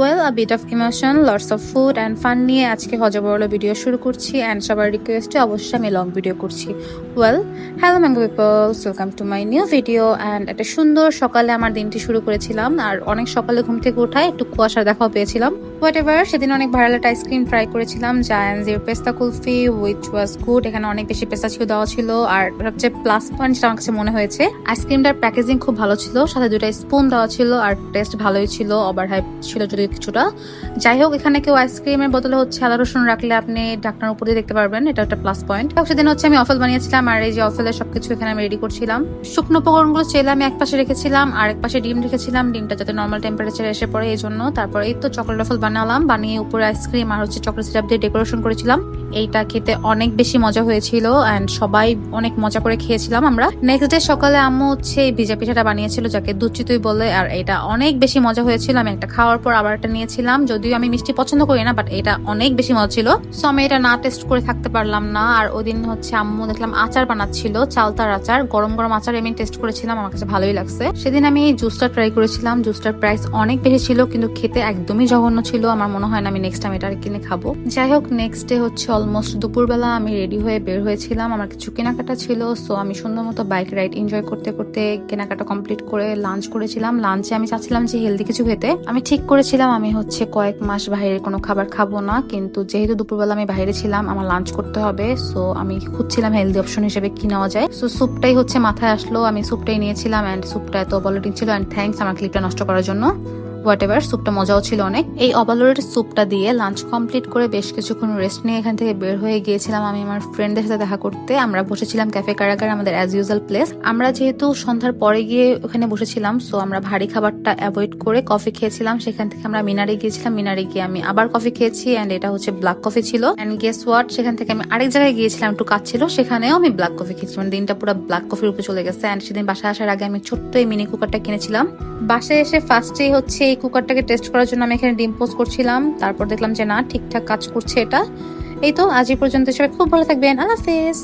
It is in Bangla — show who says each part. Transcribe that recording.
Speaker 1: Well a bit of emotion lots of food and fun নিয়ে আজকে হজবরল ভিডিও শুরু করছি অ্যান্ড সবার রিকোয়েস্টে অবশ্যই আমি লং ভিডিও করছি। Well hello mango peoples welcome to my new video and একটা সুন্দর সকালে আমার দিনটি শুরু করেছিলাম আর অনেক সকালে ঘুম থেকে উঠায় একটু কুয়াশার দেখাও পেয়েছিলাম। হোয়াট এভার সেদিন অনেক ভাইরাল আইসক্রিম ট্রাই করেছিলাম জায়ান্সের পেস্তা কুলফি উইচ ওয়াজ গুড এখানে অনেক বেশি পেস্তা দেওয়া ছিল আর সবচেয়ে প্লাস পয়েন্ট আমার কাছে মনে হয়েছে। আইসক্রিমটার প্যাকেজিং খুব ভালো ছিল, সাথে দুইটা স্পুন দেওয়া ছিল আর টেস্ট ভালোই ছিল ওভার হাইপ ছিল যদিও কিছুটা। যাই হোক, এখানে কেউ আইসক্রিমের বদলে হচ্ছে আদা রসুন রাখলে আপনি ঢাকনার উপর দিয়ে দেখতে পারবেন, এটা একটা প্লাস পয়েন্ট সেদিন হচ্ছে আমি অফেল বানিয়েছিলাম, আর এই যে অফেলের সবকিছু এখানে আমি রেডি করছিলাম। শুকনো উপকরণগুলো চেলে আমি এক পাশে রেখেছিলাম, আর এক পাশে ডিম রেখেছিলাম, ডিমটা যাতে নর্মাল টেম্পারেচারে এসে পড়ে এই জন্য তারপরে এই তো চকলেট অফেল বানালাম, বানিয়ে উপরে আইসক্রিম আর হচ্ছে চকলেট সিরাপ দিয়ে ডেকোরেশন করেছিলাম। এইটা খেতে অনেক বেশি মজা হয়েছিল অ্যান্ড সবাই অনেক মজা করে খেয়েছিলাম আমরা। নেক্সট ডে সকালে আম্মু হচ্ছে এই ভিজা পিঠাটা বানিয়েছিল যাকে দুধ চিতুই বলে, আর এটা অনেক বেশি মজা হয়েছিল। আমি একটা খাওয়ার পর আবার একটা নিয়েছিলাম। যদিও আমি মিষ্টি পছন্দ করি না বাট এটা অনেক বেশি মজা ছিল। সো আমি এটা না টেস্ট করে থাকতে পারলাম না। আর ওই দিন হচ্ছে আম্মু দেখলাম আচার বানাচ্ছিল চালতার আচার। গরম গরম আচার আমি টেস্ট করেছিলাম, আমার কাছে ভালোই লাগছে। সেদিন আমি এই জুসটা ট্রাই করেছিলাম। জুসটার প্রাইস অনেক বেশি ছিল, কিন্তু খেতে একদমই জঘন্য ছিল। আমার মনে হয় না আমি নেক্সট টাইম এটা কিনে খাব। যাই হোক নেক্সট ডে হচ্ছে অলমোস্ট দুপুরবেলা আমি রেডি হয়ে বের হয়েছিলাম। আমার কিছু কেনাকাটা ছিল সো আমি সুন্দর মতো বাইক রাইড এনজয় করতে করতে কেনাকাটা কমপ্লিট করে লাঞ্চ করেছিলাম। লাঞ্চে আমি চাচ্ছিলাম যে হেলদি কিছু খেতে। আমি ঠিক করেছিলাম, আমি হচ্ছে কয়েক মাস বাইরের কোনো খাবার খাব না, কিন্তু যেহেতু দুপুরবেলা আমি বাইরে ছিলাম, আমার লাঞ্চ করতে হবে সো আমি খুঁজছিলাম হেলদি অপশন হিসেবে কি নেওয়া যায়। সো স্যুপটাই হচ্ছে মাথায় আসলো, আমি স্যুপটাই নিয়েছিলাম অ্যান্ড স্যুপটা এত বলটিং ছিল অ্যান্ড থ্যাঙ্কস আমার ক্লিপটা নষ্ট করার জন্য। হোয়াট এভার স্যুপটা মজাও ছিল অনেক। এই অবালোরের স্যুপটা দিয়ে লাঞ্চ কমপ্লিট করে বেশ কিছুক্ষণ রেস্ট নিয়ে এখান থেকে বের হয়ে গিয়েছিলাম আমি আমার ফ্রেন্ডদের সাথে দেখা করতে। আমরা বসেছিলাম ক্যাফে কারাগার, আমাদের অ্যাজ ইউজাল প্লেস আমরা যেহেতু সন্ধ্যার পরে গিয়ে ওখানে বসেছিলাম সো আমরা ভারী খাবারটা অ্যাভয়েড করে কফি খেয়েছিলাম। সেখান থেকে আমরা মিনারে গিয়েছিলাম। মিনারে গিয়ে আমি আবার কফি খেয়েছি অ্যান্ড এটা হচ্ছে ব্ল্যাক কফি ছিল। অ্যান্ড গেস ওয়াট সেখান থেকে আমি আরেক জায়গায় গিয়েছিলাম, একটু কাজ ছিল, সেখানেও আমি ব্ল্যাক কফি খেয়েছি। মানে দিনটা পুরো ব্ল্যাক কফির উপরে চলে গেছে। অ্যান্ড সেদিন বাসায় আসার আগে আমি ছোট্ট এই মিনি কুকারটা কিনেছিলাম। বাসায় এসে ফার্স্টেই হচ্ছে এই কুকারটাকে টেস্ট করার জন্য আমি এখানে ডিম পোস্ট করছিলাম। তারপর দেখলাম যে না, ঠিকঠাক কাজ করছে এটা। এই তো, আজ এই পর্যন্ত সবাই খুব ভালো থাকবেন। আল্লাহ হাফেজ।